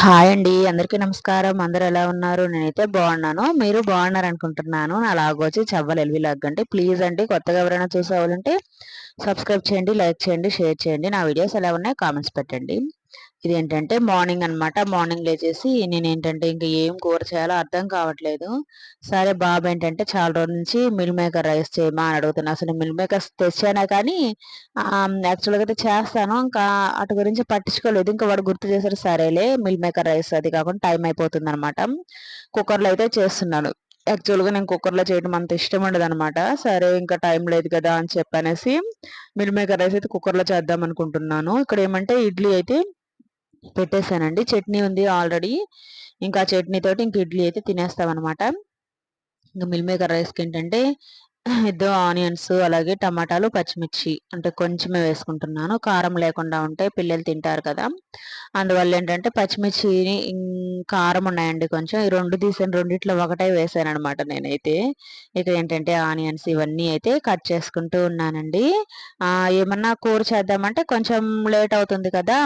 Hi అండి అందరికీ నమస్కారం. అందరు ఎలా ఉన్నారు? నేనైతే బాగున్నాను. మీరు బాగున్నారు అనుకుంటున్నాను నా లాగోచి వచ్చి చవ్వలు ఎల్వి లాగ్ ప్లీజ్ అండి కొత్తగా ఎవరైనా చూసేవాళ్ళంటే సబ్స్క్రైబ్ చేయండి లైక్ చేయండి షేర్ చేయండి. నా వీడియోస్ ఎలా ఉన్నాయి కామెంట్స్ పెట్టండి. ఇది ఏంటంటే మార్నింగ్ అనమాట మార్నింగ్ లేచేసి నేను ఏంటంటే ఇంకా ఏం కూర చేయాలో అర్థం కావట్లేదు. సరే బాబు ఏంటంటే చాలా రోజుల నుంచి మిల్ మేకర్ రైస్ చేయమా అని అడుగుతున్నా. అసలు మిల్ మేకర్స్ తెచ్చానా కానీ యాక్చువల్గా అయితే చేస్తాను. ఇంకా అటు గురించి పట్టించుకోలేదు. ఇంకా వాడు గుర్తు చేశారు సరేలే మిల్ మేకర్ రైస్ అది కాకుండా టైం అయిపోతుంది అనమాట కుక్కర్లో అయితే చేస్తున్నాను యాక్చువల్గా నేను కుక్కర్లో చేయడం అంత ఇష్టం ఉండదు అనమాట సరే ఇంకా టైం లేదు కదా అని చెప్పనేసి మిల్ మేకర్ రైస్ అయితే కుక్కర్లో చేద్దాం అనుకుంటున్నాను. ఇక్కడ ఏమంటే ఇడ్లీ అయితే పెట్టేశానండి. చట్నీ ఉంది ఆల్రెడీ. ఇంకా చట్నీ తోటి ఇంక ఇడ్లీ అయితే తినేస్తామన్నమాట. ఇంకా మిల్ మేకర్ రైస్కి ఏంటంటే ఇద్దరు ఆనియన్స్ అలాగే టమాటాలు పచ్చిమిర్చి అంటే కొంచెమే వేసుకుంటున్నాను. కారం లేకుండా ఉంటే పిల్లలు తింటారు కదా. అందువల్ల ఏంటంటే పచ్చిమిర్చి కారం ఉన్నాయండి కొంచెం. ఈ రెండు తీసాను రెండిట్లో ఒకటే వేసాను అనమాట నేనైతే. ఇక ఏంటంటే ఆనియన్స్ ఇవన్నీ అయితే కట్ చేసుకుంటూ ఉన్నానండి. ఏమన్నా కూర చేద్దామంటే కొంచెం లేట్ అవుతుంది కదా.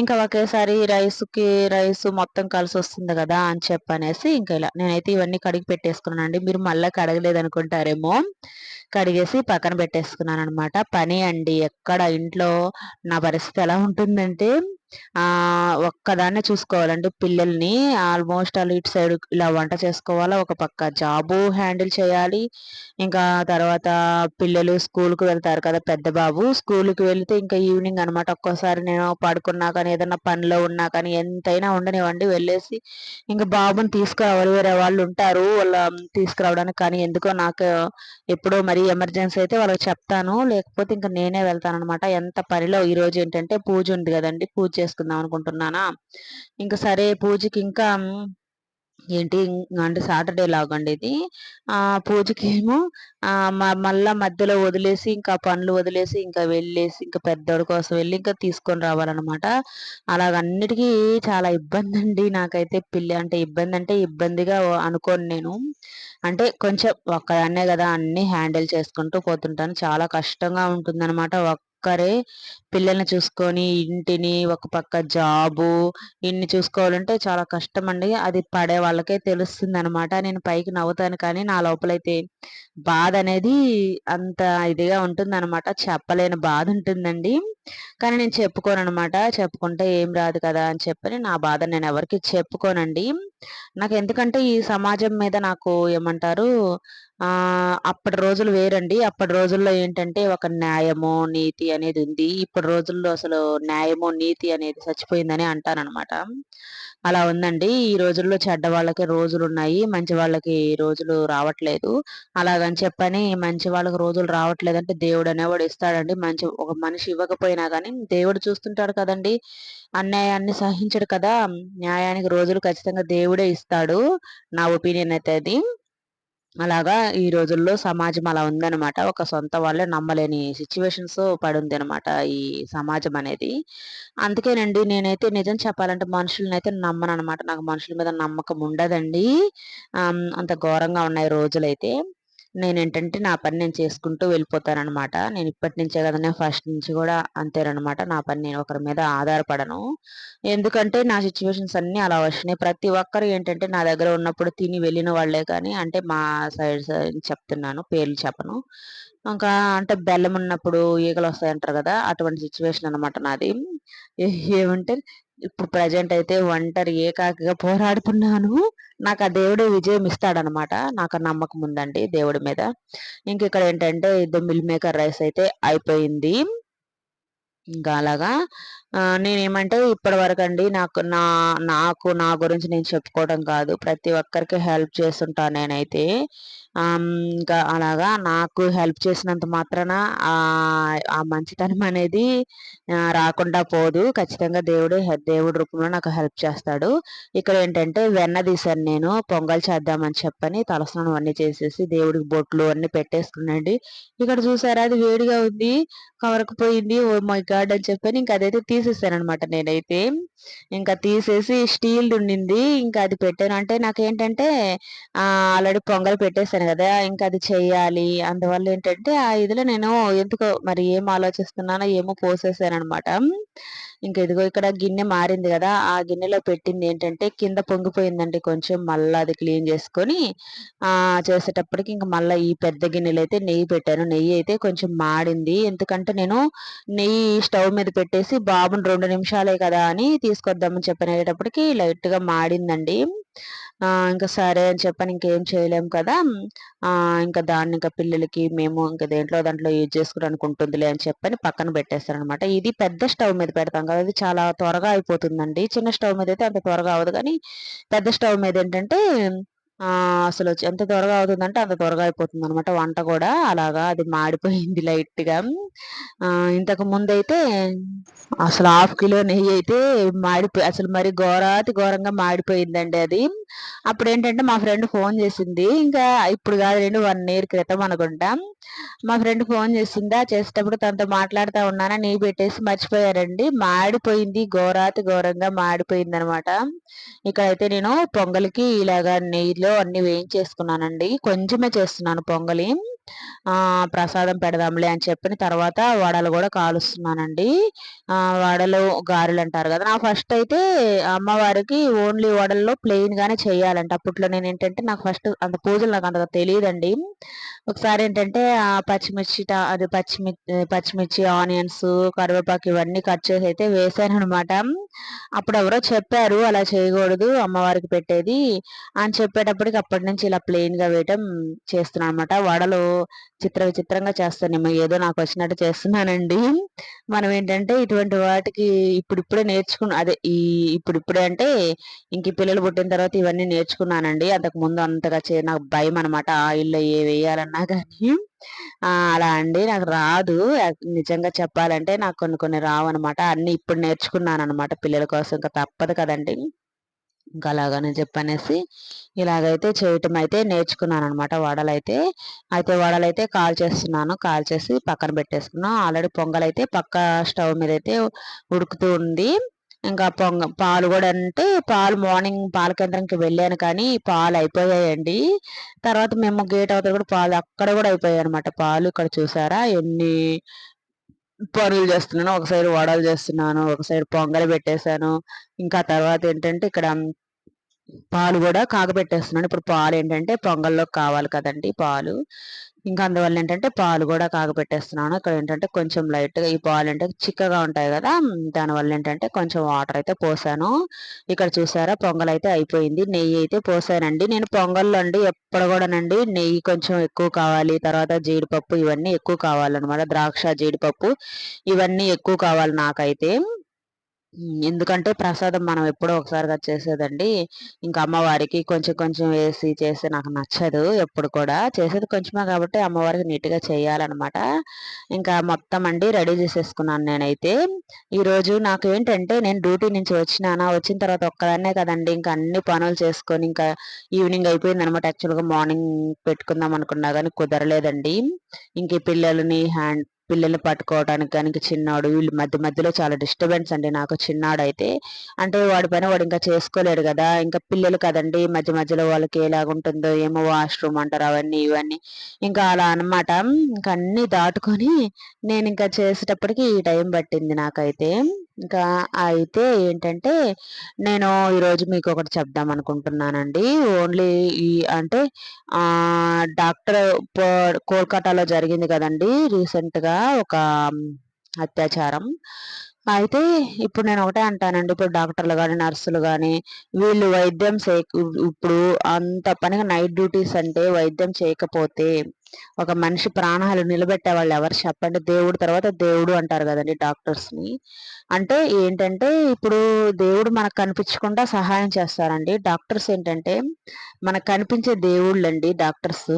ఇంకా ఒకేసారి రైస్కి రైస్ మొత్తం కలిసి వస్తుంది కదా అని చెప్పనేసి ఇంకా ఇలా నేనైతే ఇవన్నీ కడిగి పెట్టేసుకున్నానండి. మీరు మళ్ళీ కడగలేదు అనుకుంటారేమో కడిగేసి పక్కన పెట్టేసుకున్నాను అనమాట పని అండి. ఎక్కడ ఇంట్లో నా పరిస్థితి ఎలా ఉంటుందంటే ఒక్కదాన్నే చూసుకోవాలండి పిల్లల్ని. ఆల్మోస్ట్ అలా ఇటు సైడ్ ఇలా వంట చేసుకోవాలా ఒక పక్క జాబు హ్యాండిల్ చేయాలి. ఇంకా తర్వాత పిల్లలు స్కూల్కి వెళ్తారు కదా పెద్ద బాబు స్కూల్కి వెళ్తే ఇంకా ఈవినింగ్ అనమాట ఒక్కోసారి నేను పడుకున్నా కానీ ఏదైనా పనిలో ఉన్నా కానీ ఎంతైనా ఉండనివ్వండి వెళ్ళేసి. ఇంకా బాబుని తీసుకురావాలి వేరే వాళ్ళు ఉంటారు వాళ్ళ తీసుకురావడానికి కానీ ఎందుకో నాకు ఎప్పుడో మరి ఎమర్జెన్సీ అయితే వాళ్ళకి చెప్తాను. లేకపోతే ఇంకా నేనే వెళ్తాను అనమాట ఎంత పనిలో ఈ రోజు ఏంటంటే పూజ ఉంది కదండి పూజ చేసుకుందాం అనుకుంటున్నానా? ఇంకా సరే పూజకి ఇంకా ఏంటి అంటే సాటర్డే లాగండి ఇది. ఆ పూజకి ఏమో మళ్ళా మధ్యలో వదిలేసి ఇంకా పనులు వదిలేసి ఇంకా వెళ్ళేసి ఇంకా పెద్దోడి కోసం వెళ్ళి ఇంకా తీసుకొని రావాలన్నమాట. అలాగన్నిటికీ చాలా ఇబ్బంది అండి నాకైతే పిల్లి అంటే ఇబ్బంది అంటే ఇబ్బందిగా అనుకోను నేను. అంటే కొంచెం ఒక్కదాన్నే కదా అన్ని హ్యాండిల్ చేసుకుంటూ పోతుంటాను. చాలా కష్టంగా ఉంటుందన్నమాట ఒక్కరే. పిల్లల్ని చూసుకొని ఇంటిని ఒక పక్క జాబు ఇన్ని చూసుకోవాలంటే చాలా కష్టం అండి అది పడే వాళ్ళకే తెలుస్తుంది అనమాట నేను పైకి నవ్వుతాను కానీ నా లోపలైతే బాధ అనేది అంత ఇదిగా ఉంటుంది అనమాట చెప్పలేని బాధ ఉంటుందండి. కానీ నేను చెప్పుకోను అనమాట చెప్పుకుంటే ఏం రాదు కదా అని చెప్పని నా బాధ నేను ఎవరికి చెప్పుకోనండి. నాకు ఎందుకంటే ఈ సమాజం మీద నాకు ఏమంటారు ఆ అప్పటి రోజులు వేరండి. అప్పటి రోజుల్లో ఏంటంటే ఒక న్యాయము నీతి అనేది ఉంది. ఇప్పటి రోజుల్లో అసలు న్యాయము నీతి అనేది చచ్చిపోయిందని అంటానన్నమాట అలా ఉందండి. ఈ రోజుల్లో చెడ్డ వాళ్ళకి రోజులు ఉన్నాయి. మంచి వాళ్ళకి రోజులు రావట్లేదు. అలాగని చెప్పని మంచి వాళ్ళకి రోజులు రావట్లేదు అంటే దేవుడు అనేవాడు ఇస్తాడండి. మంచి ఒక మనిషి ఇవ్వకపోయినా కానీ దేవుడు చూస్తుంటాడు కదండి. అన్యాయాన్ని సహించడు కదా. న్యాయానికి రోజులు ఖచ్చితంగా దేవుడే ఇస్తాడు. నా ఒపీనియన్ అయితే అది. అలాగా ఈ రోజుల్లో సమాజం అలా ఉందనమాట ఒక సొంత వాళ్ళే నమ్మలేని సిచ్యువేషన్స్ పడింది అనమాట ఈ సమాజం అనేది. అందుకేనండి నేనైతే నిజం చెప్పాలంటే మనుషులను అయితే నమ్మను అనమాట నాకు మనుషుల మీద నమ్మకం ఉండదండి అంత ఘోరంగా ఉన్నాయి రోజులైతే. నేను ఏంటంటే నా పని నేను చేసుకుంటూ వెళ్ళిపోతానమాట నేను ఇప్పటి నుంచే కదా నేను ఫస్ట్ నుంచి కూడా అంతేనమాట నా పని నేను ఒకరి మీద ఆధారపడను. ఎందుకంటే నా సిచ్యువేషన్స్ అన్నీ అలా వచ్చినాయి. ప్రతి ఒక్కరు ఏంటంటే నా దగ్గర ఉన్నప్పుడు తిని వెళ్ళిన వాళ్ళే కానీ అంటే మా సైడ్ చెప్తున్నాను పేర్లు చెప్పను. ఇంకా అంటే బెల్లం ఉన్నప్పుడు ఈగలు వస్తాయంటారు కదా అటువంటి సిచ్యువేషన్ అనమాట నాది. ఏమంటే ఇప్పుడు ప్రజెంట్ అయితే ఒంటరి ఏకాకిగా పోరాడుతున్నాను. నాకు ఆ దేవుడు విజయం ఇస్తాడనమాట నాకు నమ్మకం ఉందండి దేవుడి మీద. ఇంక ఇక్కడ ఏంటంటే ఇద్దరు మిల్ మేకర్ రైస్ అయితే అయిపోయింది. ఇంకా అలాగా నేనేమంటే ఇప్పటి వరకు అండి నాకు నా నాకు నా గురించి నేను చెప్పుకోవడం కాదు. ప్రతి ఒక్కరికి హెల్ప్ చేస్తుంటాను నేనైతే. ఇంకా అలాగా నాకు హెల్ప్ చేసినంత మాత్రాన ఆ మంచితనం అనేది రాకుండా పోదు. ఖచ్చితంగా దేవుడు దేవుడి రూపంలో నాకు హెల్ప్ చేస్తాడు. ఇక్కడ ఏంటంటే వెన్న తీశాను నేను పొంగల్ చేద్దామని చెప్పని తలస్నానం అన్నీ చేసేసి దేవుడికి బొట్లు అన్ని పెట్టేసుకున్నాండి ఇక్కడ చూసారా అది వేడిగా ఉంది కవరకు పోయింది. ఓ మై గాడ్ అని చెప్పని ఇంకా అదైతే తీసేసాను అనమాట నేనైతే. ఇంకా తీసేసి స్టీల్ ఉండింది ఇంకా అది పెట్టాను. అంటే నాకేంటంటే ఆల్రెడీ పొంగల్ పెట్టేశాను కదా. ఇంకా అది చెయ్యాలి అందువల్ల ఏంటంటే ఆ ఇదిలో నేను ఎందుకో మరి ఏం ఆలోచిస్తున్నానో ఏమో పోసేసాను అనమాట ఇంకా ఇదిగో ఇక్కడ గిన్నె మారింది కదా ఆ గిన్నెలో పెట్టింది ఏంటంటే కింద పొంగిపోయిందండి కొంచెం మళ్ళీ అది క్లీన్ చేసుకొని చేసేటప్పటికి ఇంకా మళ్ళీ ఈ పెద్ద గిన్నెలు అయితే నెయ్యి పెట్టాను. నెయ్యి అయితే కొంచెం మాడింది. ఎందుకంటే నేను నెయ్యి స్టవ్ మీద పెట్టేసి బాబుని రెండు నిమిషాలే కదా అని తీసుకొద్దామని చెప్పనేటప్పటికి లైట్గా మాడిందండి. ఇంకా సరే అని చెప్పని ఇంకేం చేయలేము కదా. ఇంకా దాన్ని ఇంకా పిల్లలకి మేము ఇంకా దేంట్లో దాంట్లో యూజ్ చేసుకోవడానికి ఉంటుందిలే అని చెప్పని పక్కన పెట్టేస్తారనమాట ఇది పెద్ద స్టవ్ మీద పెడతాం కదా. అది చాలా త్వరగా అయిపోతుందండి. చిన్న స్టవ్ మీద అయితే అంత త్వరగా అవ్వదు కానీ పెద్ద స్టవ్ మీద ఏంటంటే అసలు ఎంత త్వరగా అవుతుందంటే అంత త్వరగా అయిపోతుంది అనమాట వంట కూడా. అలాగా అది మాడిపోయింది లైట్గా. ఇంతకు ముందైతే అసలు హాఫ్ కిలో నెయ్యి అయితే మాడిపోయి అసలు మరి ఘోరాతి ఘోరంగా మాడిపోయిందండి అది. అప్పుడు ఏంటంటే మా ఫ్రెండ్ ఫోన్ చేసింది. ఇంకా ఇప్పుడు కాదు రెండు వన్ ఇయర్ క్రితం అనుకుంటా. మా ఫ్రెండ్ ఫోన్ చేసిందా? చేసేటప్పుడు తనతో మాట్లాడుతూ ఉన్నానా? నీ పెట్టేసి మర్చిపోయారండి. మాడిపోయింది. ఘోరాతి ఘోరంగా మాడిపోయింది అనమాట ఇక్కడైతే నేను పొంగల్కి ఇలాగా నెయ్యిలో అన్ని వేయించేసుకున్నానండి. కొంచెమే చేస్తున్నాను పొంగలి. ప్రసాదం పెడదాంలే అని చెప్పిన తర్వాత వడలు కూడా కాలుస్తున్నానండి. ఆ వడలు గారెలు అంటారు కదా నా ఫస్ట్ అయితే అమ్మవారికి ఓన్లీ వడల్లో ప్లెయిన్ గానే చేయాలంట. అప్పట్లో నేను ఏంటంటే నాకు ఫస్ట్ అంత పూజలు నాకు అంతగా తెలియదండి. ఒకసారి ఏంటంటే ఆ పచ్చిమిర్చి అది పచ్చిమిర్చి పచ్చిమిర్చి ఆనియన్స్ కరివేపాకు ఇవన్నీ కట్ చేసి అయితే వేసాను అనమాట అప్పుడు ఎవరో చెప్పారు అలా చేయకూడదు అమ్మవారికి పెట్టేది అని చెప్పేటప్పటికి అప్పటి నుంచి ఇలా ప్లెయిన్గా వేయటం చేస్తున్నాను అనమాట వడలు చిత్ర విచిత్రంగా చేస్తానేమో ఏదో నాకు వచ్చినట్టు చేస్తున్నానండి. మనం ఏంటంటే ఇటువంటి వాటికి ఇప్పుడిప్పుడే నేర్చుకున్న అదే ఈ ఇప్పుడిప్పుడే అంటే ఇంక పిల్లలు పుట్టిన తర్వాత ఇవన్నీ నేర్చుకున్నానండి. అంతకు ముందు అంతగా చే నాకు భయం అనమాట ఆయిల్లో ఏ వేయాలన్నా కానీ అలా అండి. నాకు రాదు. నిజంగా చెప్పాలంటే నాకు కొన్ని కొన్ని రావు అనమాట అన్ని ఇప్పుడు నేర్చుకున్నాను అనమాట పిల్లల కోసం. ఇంకా తప్పదు కదండి. ఇంకా అలాగని చెప్పనేసి ఇలాగైతే చేయటం అయితే నేర్చుకున్నాను అనమాట వడలైతే. అయితే వడలైతే కాల్ చేస్తున్నాను కాల్ చేసి పక్కన పెట్టేసుకున్నాను ఆల్రెడీ పొంగలైతే పక్క స్టవ్ మీద అయితే ఉడుకుతూ ఉంది. ఇంకా పొంగ పాలు కూడా అంటే పాలు మార్నింగ్ పాల కేంద్రంకి వెళ్ళాను కానీ పాలు అయిపోయాయండి. తర్వాత మేము గేట్ అవుతారు కూడా పాలు అక్కడ కూడా అయిపోయాయి అనమాట పాలు. ఇక్కడ చూసారా ఎన్ని పనులు చేస్తున్నాను. ఒక సైడ్ వడలు చేస్తున్నాను ఒక సైడ్ పొంగలు పెట్టేశాను. ఇంకా తర్వాత ఏంటంటే ఇక్కడ పాలు కూడా కాగబెట్టేస్తున్నాను. ఇప్పుడు పాలు ఏంటంటే పొంగల్లో కావాలి కదండి పాలు. ఇంకా అందువల్ల ఏంటంటే పాలు కూడా కాగబెట్టేస్తున్నాను. ఇక్కడ ఏంటంటే కొంచెం లైట్గా ఈ పాలు ఏంటంటే చిక్కగా ఉంటాయి కదా దానివల్ల ఏంటంటే కొంచెం వాటర్ అయితే పోసాను. ఇక్కడ చూసారా పొంగల్ అయితే అయిపోయింది. నెయ్యి అయితే పోసానండి. నేను పొంగల్లో అండి ఎప్పుడు కూడానండి నెయ్యి కొంచెం ఎక్కువ కావాలి. తర్వాత జీడిపప్పు ఇవన్నీ ఎక్కువ కావాలన్నమాట. ద్రాక్ష జీడిపప్పు ఇవన్నీ ఎక్కువ కావాలి నాకైతే. ఎందుకంటే ప్రసాదం మనం ఎప్పుడో ఒకసారిగా చేసేదండి. ఇంకా అమ్మవారికి కొంచెం కొంచెం వేసి చేస్తే నాకు నచ్చదు ఎప్పుడు కూడా. చేసేది కొంచెమే కాబట్టి అమ్మవారికి నీట్గా చేయాలన్నమాట. ఇంకా మొత్తం అండి రెడీ చేసేసుకున్నాను నేనైతే. ఈరోజు నాకు ఏంటంటే నేను డ్యూటీ నుంచి వచ్చినానా వచ్చిన తర్వాత ఒక్కదాన్నే కదండి. ఇంకా అన్ని పనులు చేసుకొని ఇంకా ఈవినింగ్ అయిపోయింది అనమాట యాక్చువల్గా మార్నింగ్ పెట్టుకుందాం అనుకున్నా కానీ కుదరలేదండి. ఇంక పిల్లలని హ్యాండ్ పిల్లల్ని పట్టుకోవడానికి కానీ చిన్నాడు వీళ్ళు మధ్య మధ్యలో చాలా డిస్టర్బెన్స్ అండి నాకు చిన్నాడు అయితే అంటే వాడి పైన వాడు ఇంకా చేసుకోలేడు కదా ఇంకా పిల్లలు కదండి మధ్య మధ్యలో వాళ్ళకి ఎలాగుంటుందో ఏమో వాష్రూమ్ అంటారు అవన్నీ ఇవన్నీ. ఇంకా అలా అనమాట ఇంకా అన్ని దాటుకొని నేను ఇంకా చేసేటప్పటికి ఈ టైం పట్టింది నాకైతే. ఇంకా అయితే ఏంటంటే నేను ఈరోజు మీకు ఒకటి చెప్దాం అనుకుంటున్నానండి. ఓన్లీ ఈ అంటే డాక్టర్ కోల్కతాలో జరిగింది కదండి రీసెంట్గా ఒక అత్యాచారం. అయితే ఇప్పుడు నేను ఒకటే అంటానండి. ఇప్పుడు డాక్టర్లు కానీ నర్సులు కానీ వీళ్ళు వైద్యం చే ఇప్పుడు అంత పనిగా నైట్ డ్యూటీస్ అంటే వైద్యం చేయకపోతే ఒక మనిషి ప్రాణాలు నిలబెట్టే వాళ్ళు ఎవరు చెప్పండి. దేవుడు తర్వాత దేవుడు అంటారు కదండి డాక్టర్స్ని. అంటే ఏంటంటే ఇప్పుడు దేవుడు మనకు కనిపించకుండా సహాయం చేస్తారండి. డాక్టర్స్ ఏంటంటే మనకు కనిపించే దేవుళ్ళండి డాక్టర్స్.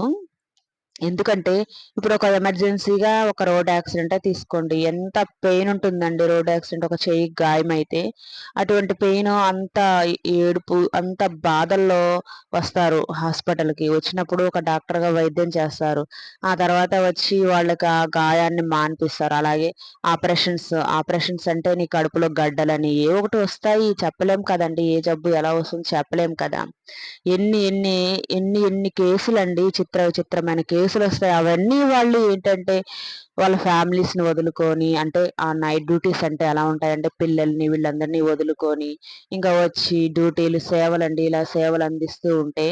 ఎందుకంటే ఇప్పుడు ఒక ఎమర్జెన్సీగా ఒక రోడ్ యాక్సిడెంట్ తీసుకోండి. ఎంత పెయిన్ ఉంటుందండి రోడ్ యాక్సిడెంట్ ఒక చెయ్యి గాయమైతే అటువంటి పెయిన్ అంత ఏడుపు అంత బాధల్లో వస్తారు హాస్పిటల్కి. వచ్చినప్పుడు ఒక డాక్టర్గా వైద్యం చేస్తారు. ఆ తర్వాత వచ్చి వాళ్ళకి ఆ గాయాన్ని మాన్పిస్తారు. అలాగే ఆపరేషన్స్ ఆపరేషన్స్ అంటే నీ కడుపులో గడ్డలని ఏ ఒకటి వస్తాయి. చెప్పలేం కదండి. ఏ జబ్బు ఎలా వస్తుంది చెప్పలేం కదా. ఎన్ని ఎన్ని ఎన్ని ఎన్ని కేసులండి చిత్ర విచిత్రమైన కేసులు కేసులు వస్తాయి అవన్నీ వాళ్ళు ఏంటంటే వాళ్ళ ఫ్యామిలీస్ని వదులుకొని అంటే ఆ నైట్ డ్యూటీస్ అంటే ఎలా ఉంటాయంటే పిల్లల్ని వీళ్ళందరినీ వదులుకొని ఇంకా వచ్చి డ్యూటీలు సేవలండి ఇలా సేవలు అందిస్తూ ఉంటే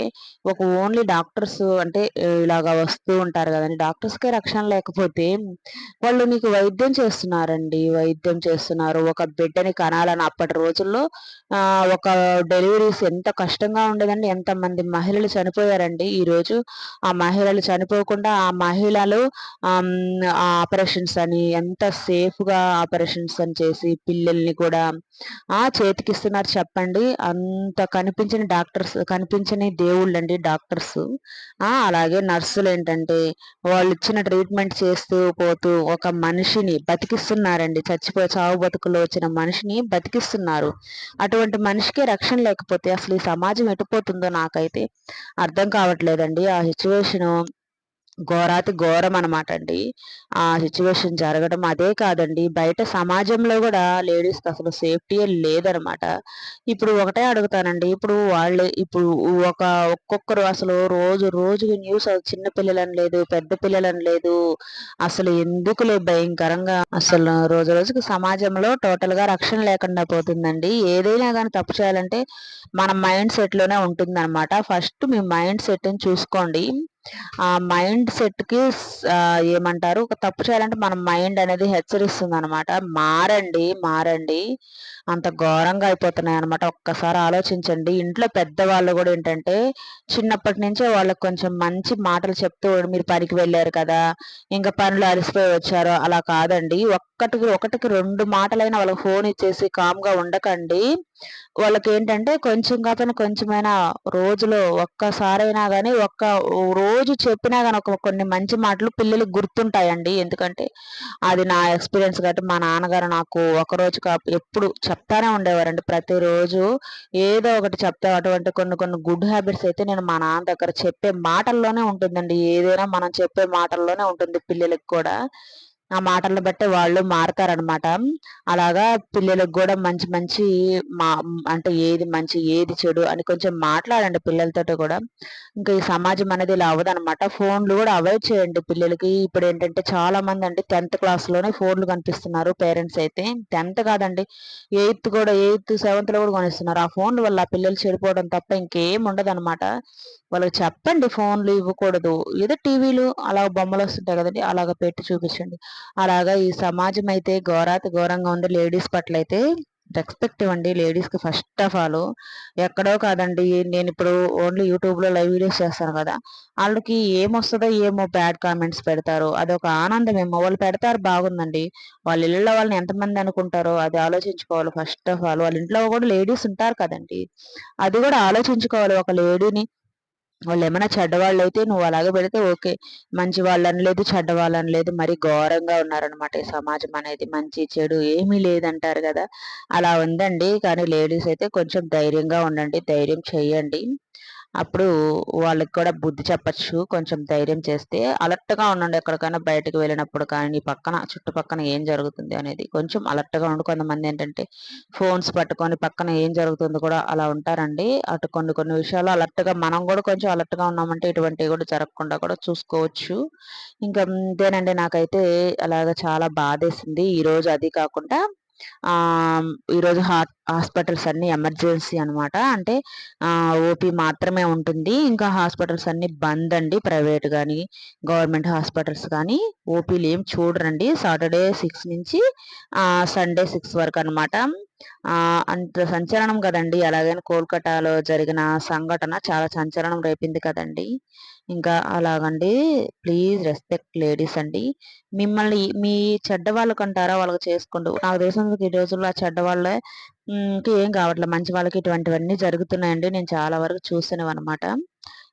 ఒక ఓన్లీ డాక్టర్స్ అంటే ఇలాగా వస్తూ ఉంటారు కదండి. డాక్టర్స్కే రక్షణ లేకపోతే వాళ్ళు నీకు వైద్యం చేస్తున్నారండి వైద్యం చేస్తున్నారు. ఒక బిడ్డని కనాలని అప్పటి రోజుల్లో ఒక డెలివరీస్ ఎంత కష్టంగా ఉండేదండి. ఎంతమంది మహిళలు చనిపోయారండి. ఈరోజు ఆ మహిళలు చనిపోకుండా ఆ మహిళలు ఆ ఆపరేషన్స్ అని ఎంత సేఫ్గా ఆపరేషన్స్ అని చేసి పిల్లల్ని కూడా ఆ చేతికిస్తున్నారు చెప్పండి. అంత కనిపించని డాక్టర్స్ కనిపించని దేవుళ్ళు అండి డాక్టర్స్ అలాగే నర్సులు ఏంటంటే వాళ్ళు ఇచ్చిన ట్రీట్మెంట్ చేస్తూ పోతూ ఒక మనిషిని బతికిస్తున్నారండి. చచ్చిపోయి చావు బతుకులో వచ్చిన మనిషిని బతికిస్తున్నారు. అటువంటి మనిషికి రక్షణ లేకపోతే అసలు ఈ సమాజం ఎటుపోతుందో నాకైతే అర్థం కావట్లేదండి. ఆ సిచ్యువేషను ఘోరాతి ఘోరం అనమాట అండి. ఆ సిచ్యువేషన్ జరగడం అదే కాదండి. బయట సమాజంలో కూడా లేడీస్కి అసలు సేఫ్టీ లేదనమాట ఇప్పుడు ఒకటే అడుగుతానండి. ఇప్పుడు వాళ్ళు ఇప్పుడు ఒక ఒక్కొక్కరు అసలు రోజు రోజుకి న్యూస్ చిన్న పిల్లలని లేదు పెద్ద పిల్లలని లేదు. అసలు ఎందుకులే భయంకరంగా అసలు రోజు రోజుకి సమాజంలో టోటల్గా రక్షణ లేకుండా పోతుందండి. ఏదైనా కానీ తప్పు చేయాలంటే మన మైండ్ సెట్లోనే ఉంటుందన్నమాట. ఫస్ట్ మీ మైండ్ సెట్ని చూసుకోండి. ఆ మైండ్ సెట్కి ఏమంటారు? ఒక తప్పు చేయాలంటే మన మైండ్ అనేది హెచ్చరిస్తుంది అనమాట మారండి మారండి. అంత ఘోరంగా అయిపోతున్నాయి అనమాట ఒక్కసారి ఆలోచించండి. ఇంట్లో పెద్దవాళ్ళు కూడా ఏంటంటే చిన్నప్పటి నుంచే వాళ్ళకి కొంచెం మంచి మాటలు చెప్తూ మీరు పనికి వెళ్ళారు కదా ఇంకా పనులు అలసిపోయి వచ్చారు అలా కాదండి. ఒక్కటికి ఒకటికి రెండు మాటలైనా వాళ్ళకి ఫోన్ ఇచ్చేసి కామ్గా ఉండకండి. వాళ్ళకి ఏంటంటే కొంచెం కాకపోయినా కొంచెమైనా రోజులో ఒక్కసారైనా కానీ ఒక్క రోజు చెప్పినా కానీ ఒక కొన్ని మంచి మాటలు పిల్లలకు గుర్తుంటాయండి. ఎందుకంటే అది నా ఎక్స్పీరియన్స్ కాబట్టి మా నాన్నగారు నాకు ఒకరోజు ఎప్పుడు చెప్తానే ఉండేవారండి. ప్రతిరోజు ఏదో ఒకటి చెప్తే అటువంటి కొన్ని కొన్ని గుడ్ హ్యాబిట్స్ అయితే నేను మా నాన్న దగ్గర చెప్పే మాటల్లోనే ఉంటుందండి. ఏదైనా మనం చెప్పే మాటల్లోనే ఉంటుంది పిల్లలకు కూడా. ఆ మాటలను బట్టి వాళ్ళు మారతారనమాట అలాగా పిల్లలకు కూడా మంచి మంచి మా అంటే ఏది మంచి ఏది చెడు అని కొంచెం మాట్లాడండి పిల్లలతో కూడా. ఇంకా ఈ సమాజం అనేది ఇలా అవ్వదనమాట ఫోన్లు కూడా అవాయిడ్ చేయండి పిల్లలకి. ఇప్పుడు ఏంటంటే చాలా మంది అంటే టెన్త్ క్లాస్లోనే ఫోన్లు కనిపిస్తున్నారు పేరెంట్స్ అయితే. టెన్త్ కాదండి ఎయిత్ కూడా ఎయిత్ సెవెంత్లో కూడా కొనిస్తున్నారు. ఆ ఫోన్ల వల్ల పిల్లలు చెడిపోవడం తప్ప ఇంకేం ఉండదు అనమాట వాళ్ళకి చెప్పండి ఫోన్లు ఇవ్వకూడదు. ఏదో టీవీలు అలా బొమ్మలు వస్తుంటాయి కదండి అలాగ పెట్టి చూపించండి. అలాగా ఈ సమాజం అయితే ఘోరాతి ఘోరంగా ఉంది. లేడీస్ పట్ల అయితే రెస్పెక్ట్ ఇవ్వండి. లేడీస్కి ఫస్ట్ ఆఫ్ ఆల్ ఎక్కడో కాదండి. నేను ఇప్పుడు ఓన్లీ యూట్యూబ్లో లైవ్ వీడియోస్ చేస్తాను కదా. వాళ్ళకి ఏమొస్తుందో ఏమో బ్యాడ్ కామెంట్స్ పెడతారు. అదొక ఆనందం ఏమో వాళ్ళు పెడతారు బాగుందండి. వాళ్ళ ఇళ్ళలో వాళ్ళని ఎంతమంది అనుకుంటారో అది ఆలోచించుకోవాలి ఫస్ట్ ఆఫ్ ఆల్. వాళ్ళ ఇంట్లో కూడా లేడీస్ ఉంటారు కదండి. అది కూడా ఆలోచించుకోవాలి. ఒక లేడీని వాళ్ళు ఏమైనా చెడ్డవాళ్ళు అయితే నువ్వు అలాగే పెడితే ఓకే. మంచి వాళ్ళని లేదు చెడ్డవాళ్ళని లేదు మరి ఘోరంగా ఉన్నారనమాట ఈ సమాజం అనేది. మంచి చెడు ఏమీ లేదంటారు కదా. అలా ఉందండి కానీ లేడీస్ అయితే కొంచెం ధైర్యంగా ఉండండి. ధైర్యం చేయండి. అప్పుడు వాళ్ళకి కూడా బుద్ధి చెప్పచ్చు కొంచెం ధైర్యం చేస్తే అలర్ట్గా ఉండండి ఎక్కడికైనా బయటకు వెళ్ళినప్పుడు కానీ పక్కన చుట్టుపక్కన ఏం జరుగుతుంది అనేది. కొంచెం అలర్ట్గా ఉండి. కొంతమంది ఏంటంటే ఫోన్స్ పట్టుకొని పక్కన ఏం జరుగుతుంది కూడా అలా ఉంటారండి. అటు కొన్ని కొన్ని విషయాలు అలర్ట్గా మనం కూడా కొంచెం అలర్ట్గా ఉన్నామంటే ఇటువంటివి కూడా జరగకుండా కూడా చూసుకోవచ్చు. ఇంకా ఇదేనండి. నాకైతే అలాగ చాలా బాధేసింది. ఈరోజు అది కాకుండా ఈరోజు హాట్ హాస్పిటల్స్ అన్ని ఎమర్జెన్సీ అనమాట అంటే ఓపీ మాత్రమే ఉంటుంది. ఇంకా హాస్పిటల్స్ అన్ని బంద్ అండి ప్రైవేట్ కానీ గవర్నమెంట్ హాస్పిటల్స్ కానీ ఓపీలు ఏం చూడరండి. సాటర్డే సిక్స్ నుంచి సండే సిక్స్ వరకు అనమాట అంత సంచలనం కదండి. అలాగని కోల్కతాలో జరిగిన సంఘటన చాలా సంచలనం రేపింది కదండి. ఇంకా అలాగండి. ప్లీజ్ రెస్పెక్ట్ లేడీస్ అండి. మిమ్మల్ని మీ చెడ్డ వాళ్ళకి అంటారా వాళ్ళకి చేసుకోండి నాకు తెలిసిన ఈ రోజుల్లో ఆ చెడ్డ వాళ్ళే ఏం కావట్లేదు. మంచి వాళ్ళకి ఇటువంటివన్నీ జరుగుతున్నాయండి. నేను చాలా వరకు చూసినవి అనమాట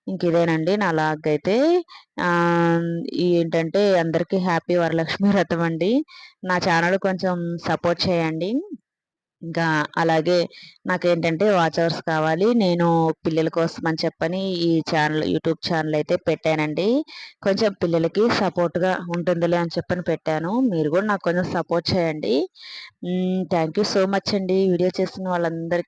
ఇంక ఇదేనండి నా లాగ్ అయితే ఏంటంటే అందరికీ హ్యాపీ వరలక్ష్మి వ్రతం అండి. నా ఛానల్ కొంచెం సపోర్ట్ చేయండి. ఇంకా అలాగే నాకేంటంటే వాచ్ అవర్స్ కావాలి. నేను పిల్లల కోసం అని చెప్పని ఈ ఛానల్ యూట్యూబ్ ఛానల్ అయితే పెట్టానండి. కొంచెం పిల్లలకి సపోర్ట్గా ఉంటుందిలే అని చెప్పని పెట్టాను. మీరు కూడా నాకు కొంచెం సపోర్ట్ చేయండి. థ్యాంక్ యూ సో మచ్ అండి. వీడియో చేస్తున్న వాళ్ళందరికీ.